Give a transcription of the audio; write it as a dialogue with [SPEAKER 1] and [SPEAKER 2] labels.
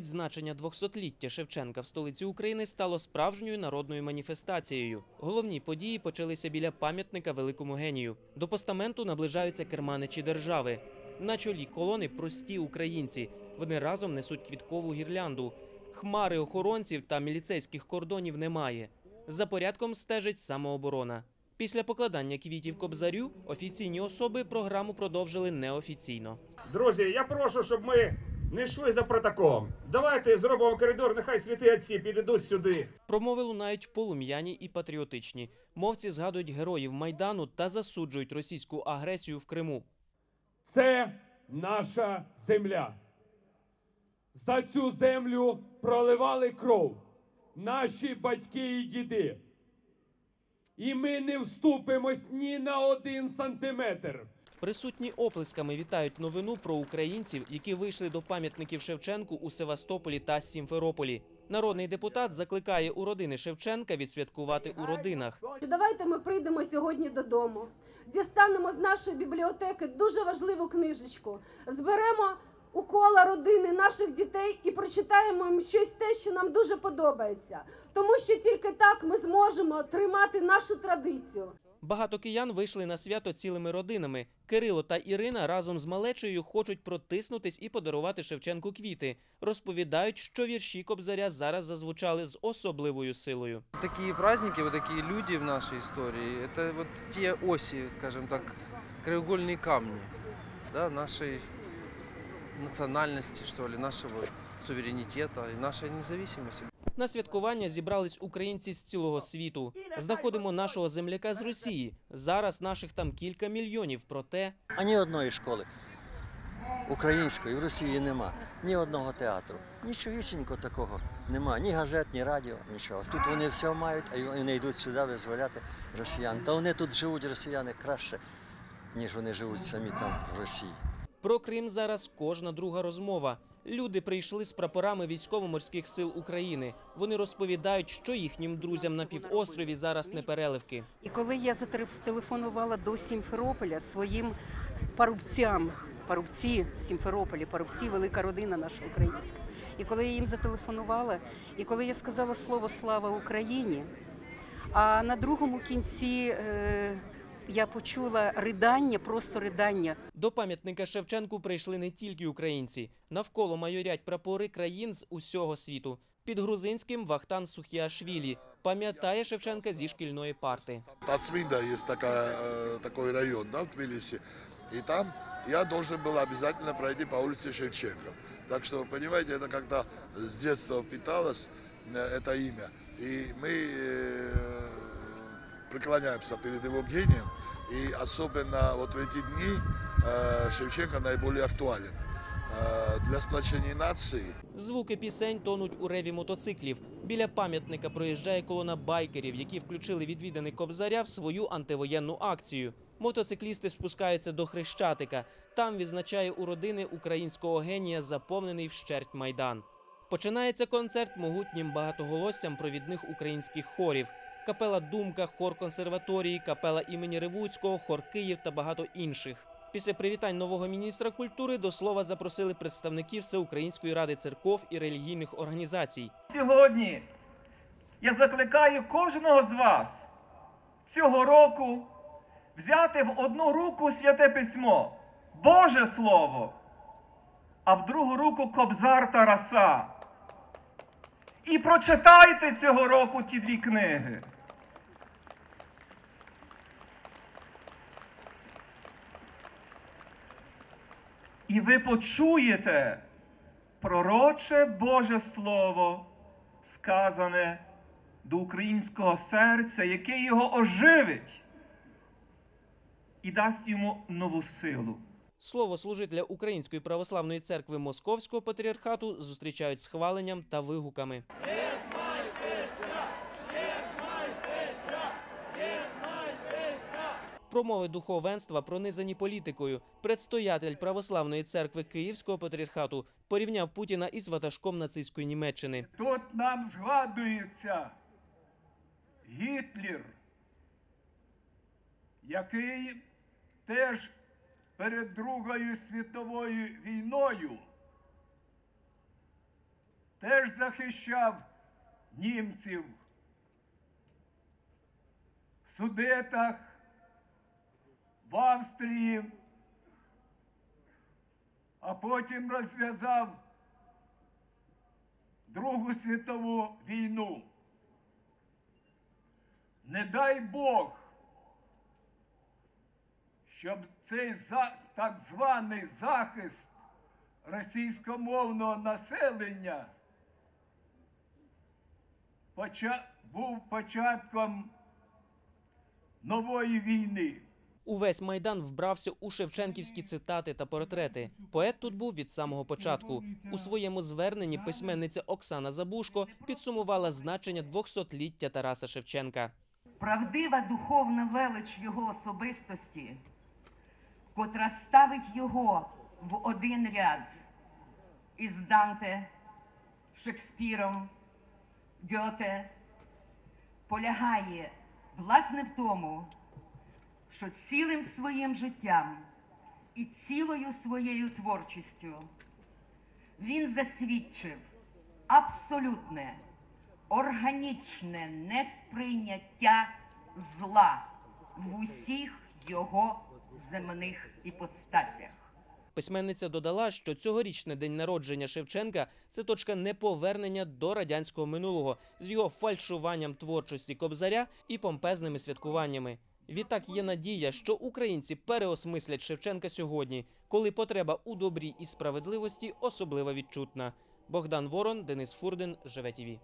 [SPEAKER 1] відзначення 200-ліття Шевченка в столиці України стало справжньою народною маніфестацією. Головні події почалися біля пам'ятника великому генію. До постаменту наближаються керманичі держави. На чолі колони прості українці. Вони разом несуть квіткову гірлянду. Хмари охоронців та міліцейських кордонів немає. За порядком стежить самооборона. Після покладання квітів кобзарю офіційні особи програму продовжили неофіційно.
[SPEAKER 2] Друзі, я прошу, щоб ми не йшли за протоколом. Давайте зробимо коридор, нехай святи отці підійдуть сюди.
[SPEAKER 1] Промови лунають полум'яні і патріотичні. Мовці згадують героїв майдану та засуджують російську агресію в Криму.
[SPEAKER 3] Це наша земля. За цю землю проливали кров наші батьки і діди. І ми не вступимось ні на один сантиметр.
[SPEAKER 1] Присутні оплесками вітають новину про українців, які вийшли до пам'ятників Шевченку у Севастополі та Сімферополі. Народний депутат закликає у родини Шевченка відсвяткувати у родинах.
[SPEAKER 4] Давайте ми прийдемо сьогодні додому, дістанемо з нашої бібліотеки дуже важливу книжечку, зберемо у кола родини наших дітей і прочитаємо їм щось те, що нам дуже подобається. Тому що тільки так ми зможемо тримати нашу традицію.
[SPEAKER 1] Багато киян вийшли на свято цілими родинами. Кирило та Ірина разом з малечею хочуть протиснутись і подарувати Шевченку квіти. Розповідають, що вірші Кобзаря зараз зазвучали з особливою силою.
[SPEAKER 5] Такие праздники, такие люди в нашей истории, это вот те оси, скажем так, краеугольные камни да, нашей национальности, что ли, нашего суверенитета и нашей независимости.
[SPEAKER 1] На святкування зібрались українці з цілого світу. Знаходимо нашого земляка з Росії. Зараз наших там кілька мільйонів. Проте
[SPEAKER 6] Ані одної школи української в Росії нема, ні одного театру. Нічогісінько такого нема, ні газет, ні радіо, нічого. Тут вони все мають, а вони йдуть сюди визволяти росіян. Та вони тут живуть, росіяни, краще, ніж вони живуть самі там в Росії.
[SPEAKER 1] про Крим зараз кожна друга розмова. Люди прийшли з прапорами військово-морських сил України. Вони розповідають, що їхнім друзям на півострові зараз не переливки.
[SPEAKER 7] І коли я зателефонувала до Сімферополя своїм парубцям, парубці в Сімферополі, парубці велика родина наша українська. І коли я їм зателефонувала, і коли я сказала слово Слава Україні, а на другому кінці е, я почула ридання, просто ридання.
[SPEAKER 1] До пам'ятника Шевченку прийшли не тільки українці. Навколо майорять прапори країн з усього світу. Під грузинським Вахтан Сухіашвілі пам'ятає Шевченка зі шкільної парти.
[SPEAKER 8] Тацминда есть такая, э, такой район да, в Тбилиси. И там я должен был обязательно пройти по улице Шевченко. Так что, понимаете, это как-то с детства питалось э, это имя. И мы э, преклоняемся перед его гением. И особенно вот в эти дни э, Шевченко наиболее актуален э, для сплочения нации.
[SPEAKER 1] Звуки пісень тонуть у реві мотоциклів. Біля пам'ятника проїжджає колона байкерів, які включили відвіданий Кобзаря в свою антивоєнну акцію. Мотоциклісти спускаються до Хрещатика. Там відзначає у родини українського генія заповнений вщерть майдан. Починається концерт могутнім багатоголоссям провідних українських хорів. Капела Думка, хор консерваторії, капела імені Ревуцького, хор Київ та багато інших. Після привітань нового міністра культури до слова запросили представників Всеукраїнської ради церков і релігійних організацій.
[SPEAKER 9] Сьогодні я закликаю кожного з вас цього року взяти в одну руку святе письмо, Боже Слово, а в другу руку Кобзар Тараса. І прочитайте цього року ті дві книги. І ви почуєте пророче Боже Слово, сказане до українського серця, яке його оживить і дасть йому нову силу.
[SPEAKER 1] Слово служителя Української православної церкви Московського патріархату зустрічають схваленням та вигуками. Промови духовенства пронизані політикою. Предстоятель православної церкви Київського патріархату порівняв Путіна із ватажком нацистської Німеччини.
[SPEAKER 3] Тут нам згадується Гітлер, який теж перед Другою світовою війною теж захищав німців в Судетах, в Австрії, а потім розв'язав Другу світову війну. Не дай Бог, щоб цей за- так званий захист російськомовного населення поча- був початком нової війни.
[SPEAKER 1] Увесь майдан вбрався у шевченківські цитати та портрети. Поет тут був від самого початку. У своєму зверненні письменниця Оксана Забушко підсумувала значення 200-ліття Тараса Шевченка.
[SPEAKER 10] правдива духовна велич його особистості, котра ставить його в один ряд із Данте, Шекспіром, Гьоте, полягає власне в тому, що цілим своїм життям і цілою своєю творчістю він засвідчив абсолютне органічне несприйняття зла в усіх його земних іпостасях.
[SPEAKER 1] Письменниця додала, що цьогорічний день народження Шевченка це точка неповернення до радянського минулого з його фальшуванням творчості кобзаря і помпезними святкуваннями. Відтак є надія, що українці переосмислять Шевченка сьогодні, коли потреба у добрі і справедливості особливо відчутна. Богдан Ворон, Денис Фурдин, Живе ТІВІ.